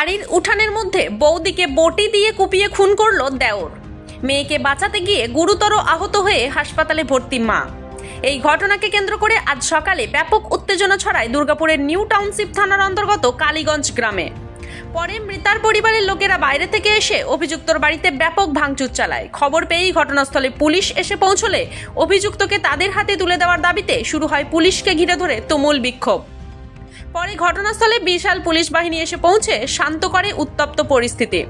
বাড়ির উঠানের মধ্যে বৌদিকে বটি দিয়ে কুপিয়ে খুন করল দেওর। মেয়েকে বাঁচাতে গিয়ে গুরুতর আহত হয়ে হাসপাতালে ভর্তি মা। এই ঘটনাকে কেন্দ্র করে আজ সকালে ব্যাপক উত্তেজনা ছড়ায় দুর্গাপুরের নিউ টাউনশিপ থানার অন্তর্গত কালীগঞ্জ গ্রামে। পরে মৃতার পরিবারের লোকেরা বাইরে থেকে এসে অভিযুক্তর বাড়িতে ব্যাপক ভাঙচুর চালায়। খবর পেয়েই ঘটনাস্থলে পুলিশ এসে পৌঁছলে অভিযুক্তকে তাদের হাতে তুলে দেওয়ার দাবিতে শুরু হয় পুলিশকে ঘিরে ধরে তুমুল বিক্ষোভ। পরে ঘটনাস্থলে বিশাল পুলিশ বাহিনী এসে পৌঁছে শান্ত করে উত্তপ্ত পরিস্থিতি।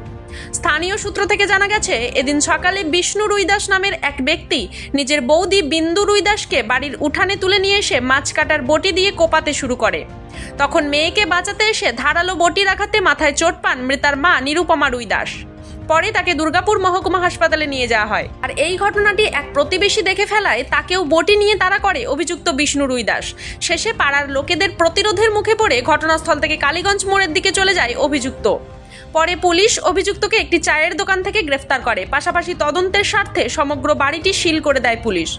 স্থানীয় সূত্র থেকে জানা গেছে, এদিন সকালে বিষ্ণু রুইদাস নামের এক ব্যক্তি নিজের বৌদি বিন্দু রুইদাসকে বাড়ির উঠানে তুলে নিয়ে এসে মাছ কাটার বটি দিয়ে কোপাতে শুরু করে। তখন মেয়েকে বাঁচাতে এসে ধারালো বটি রাখাতে মাথায় চোট পান মৃতার মা নিরুপমা রুইদাস পরে তাকে দুর্গাপুর মহকুমা হাসপাতালে নিয়ে যাওয়া হয়। আর এই ঘটনাটি এক প্রতিবেশী দেখে ফেলায়, তাকেও বটি নিয়ে তারা করে, অভিযুক্ত বিষ্ণু রুইদাস শেষে পাড়ার লোকেদের প্রতিরোধের মুখে পড়ে ঘটনাস্থল থেকে কালীগঞ্জ মোড়ের দিকে চলে যায় অভিযুক্ত। পরে পুলিশ অভিযুক্তকে একটি চায়ের দোকান থেকে গ্রেফতার করে। পাশাপাশি তদন্তের স্বার্থে সমগ্র বাড়িটি সিল করে দেয় পুলিশ।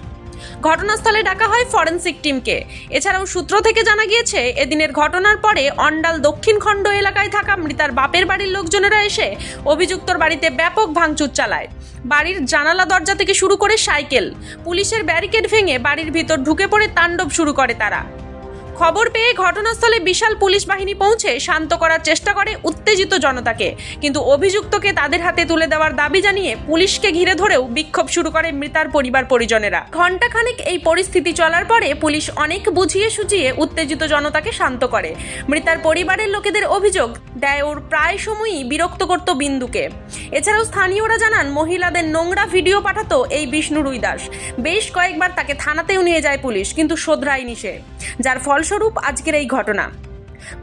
ঘটনাস্থলে ডাকা হয় ফরেন্সিক টিমকে। এছাড়াও সূত্র থেকে জানা গিয়েছে, এদিনের ঘটনার পরে অন্ডাল দক্ষিণ খণ্ড এলাকায় থাকা মৃতার বাপের বাড়ির লোকজনেরা এসে অভিযুক্তর বাড়িতে ব্যাপক ভাঙচুর চালায়। বাড়ির জানালা দরজা থেকে শুরু করে সাইকেল। পুলিশের ব্যারিকেড ভেঙে বাড়ির ভিতর ঢুকে পড়ে তাণ্ডব শুরু করে তারা। খবর পেয়ে ঘটনাস্থলে বিশাল পুলিশ বাহিনী পৌঁছে শান্ত করার চেষ্টা করে উত্তেজিত জনতাকে। কিন্তু অভিযুক্তকে তাদের হাতে তুলে দেওয়ার দাবি জানিয়ে পুলিশকে ঘিরে ধরেও বিক্ষোভ শুরু করে মৃতার পরিবার পরিজনেরা। ঘণ্টাখানেক এই পরিস্থিতি চলার পরে পুলিশ অনেক বুঝিয়ে সুঝিয়ে উত্তেজিত জনতাকে শান্ত করে। মৃতার পরিবারের লোকেদের অভিযোগ, দেয় ওর প্রায় সময়ই বিরক্ত করত বিন্দুকে। এছাড়াও স্থানীয়রা জানান, মহিলাদের নোংরা ভিডিও পাঠাতো এই বিষ্ণু রুইদাস। বেশ কয়েকবার তাকে থানাতেও নিয়ে যায় পুলিশ, কিন্তু শোধরায়নি সে। যার ফলস্বরূপ আজকের এই ঘটনা।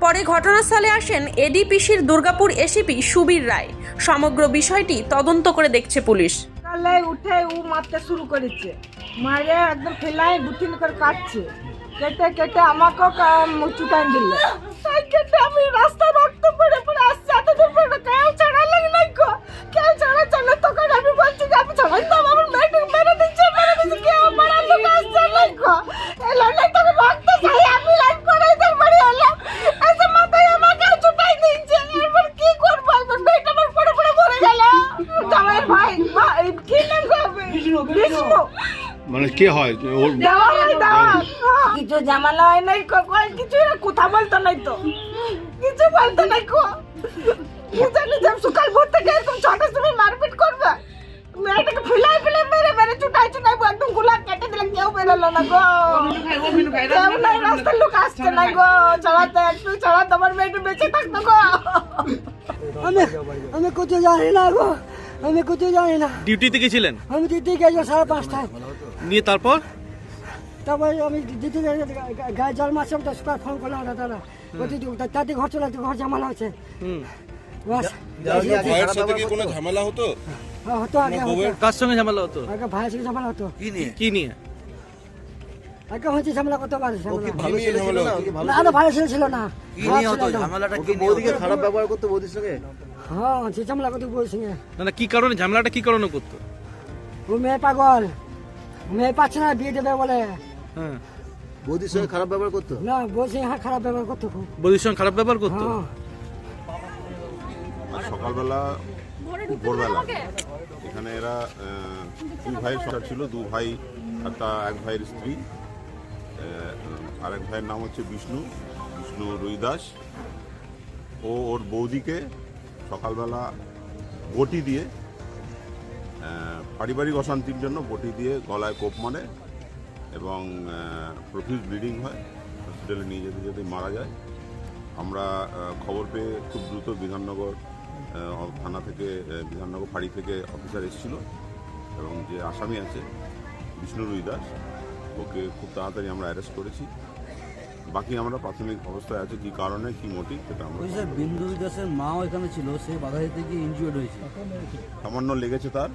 পরে ঘটনাস্থলে আসেন এডিপিসির দুর্গাপুর এসিপি সুবীর রায়। সমগ্র বিষয়টি তদন্ত করে দেখছে পুলিশ। সকালে উঠে ও মারতে শুরু করেছে। মারে একদম ফেলায় গুটিন করে কাটছে। কেটে কেটে আমাকেও চুটান দিল। তাই কেটে আমি রাস্তায় রক্ত পড়ে পড়ে আসছে এতদিন পরে কেউ মানে কে হয়? ওর কিছু ঝামেলা হয় নাই কো কই কিছু না কথা বলতো নাই তো। কিছু বলতো নাই কো। জানি যে সকাল ভোর থেকে একদম ছটার সময় মারপিট করবে। মেয়েটাকে ফুলাই ফুলাই মেরে মেরে চুটাই চুটাই একদমগুলা কেটে দিলে কেউ বেরোলো না গো। কেউ নাই রাস্তার লোক আসছে না গো। চড়াতে একটু চড়াতে আমার মেয়েটা বেঁচে থাকতো গো। আমি আমি কোথাও জানি না গো। আমি কিছু জানি না। ডিউটিতে গেছিলেন? আমি ডিউটি গেছি সাড়ে পাঁচটায়। নিয়ে তারপর? তারপরে আমি দিদি গায়ে জল মারছে ফোন করলাম ওটা তারা বলছি তাতে ঘর চলে ঘর ঝামেলা হচ্ছে। হুম। বাস। ভাইয়ের সাথে কি কোনো ঝামেলা হতো? হ্যাঁ, হতো আগে কার সঙ্গে ঝামেলা হতো? আগে ভাইয়ের সঙ্গে ঝামেলা হতো। কি নিয়ে? আগে হচ্ছে ঝামেলা কত বার ঝামেলা। কি নিয়ে ঝামেলা না? আরও ভালো ছিল ছিল না। বৌদিকে খারাপ ব্যবহার করতো বৌদির সঙ্গে? হ্যাঁ সে ঝামেলা কত বউর সঙ্গে। না না কি কারণে? ঝামেলাটা কি কারণে করতো? ও মেয়ে পাগল। মেয়ে পাচ্ছে না বিয়ে দেবে বলে। হ্যাঁ। বৌদির সঙ্গে খারাপ ব্যবহার করতো? না বলছে হ্যাঁ খারাপ ব্যবহার করতো খুব। বৌদির সঙ্গে খারাপ ব্যবহার করতো? হ্যাঁ। আর সকালবেলা ভোরবেলা এখানে এরা দুই ভাইয়ের সংসার ছিল দু ভাই একটা এক ভাইয়ের স্ত্রী। আহ, আর এক ভাইয়ের নাম হচ্ছে বিষ্ণু বিষ্ণু রুইদাস। ও ওর বৌদিকে সকালবেলা বটি দিয়ে পারিবারিক অশান্তির জন্য বটি দিয়ে গলায় কোপ মারে এবং প্রফিউজ ব্লিডিং হয় হসপিটালে নিয়ে যেতে যেতে মারা যায়। আমরা খবর পেয়ে খুব দ্রুত বিধাননগর থানা থেকে বিধাননগর ফাঁড়ি থেকে অফিসার এসেছিল এবং যে আসামি আছে বিষ্ণু রুই দাস ওকে খুব তাড়াতাড়ি আমরা অ্যারেস্ট করেছি। বাকি আমরা প্রাথমিক অবস্থায় আছে কি কারণে কি মোটিভ সেটা আমরা ওই স্যার বিন্দু দাসের মাও এখানে ছিল সে বাধা দিতে গিয়ে ইনজিওর্ড হয়েছে। সামান্য লেগেছে তার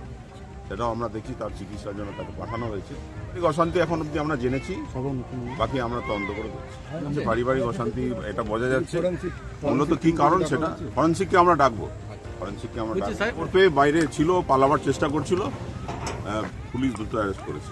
সেটাও আমরা দেখি তার চিকিৎসার জন্য তাকে পাঠানো হয়েছে। পারিবারিক অশান্তি এখন অব্দি আমরা জেনেছি বাকি আমরা তদন্ত করে দেখছি। যে পারিবারিক অশান্তি এটা বোঝা যাচ্ছে। মূলত কি কারণ সেটা? ফরেন্সিককে আমরা ডাকবো। ফরেন্সিককে আমরা ডাকবো। ওর পেয়ে বাইরে ছিল পালাবার চেষ্টা করছিল পুলিশ দ্রুত অ্যারেস্ট করেছে।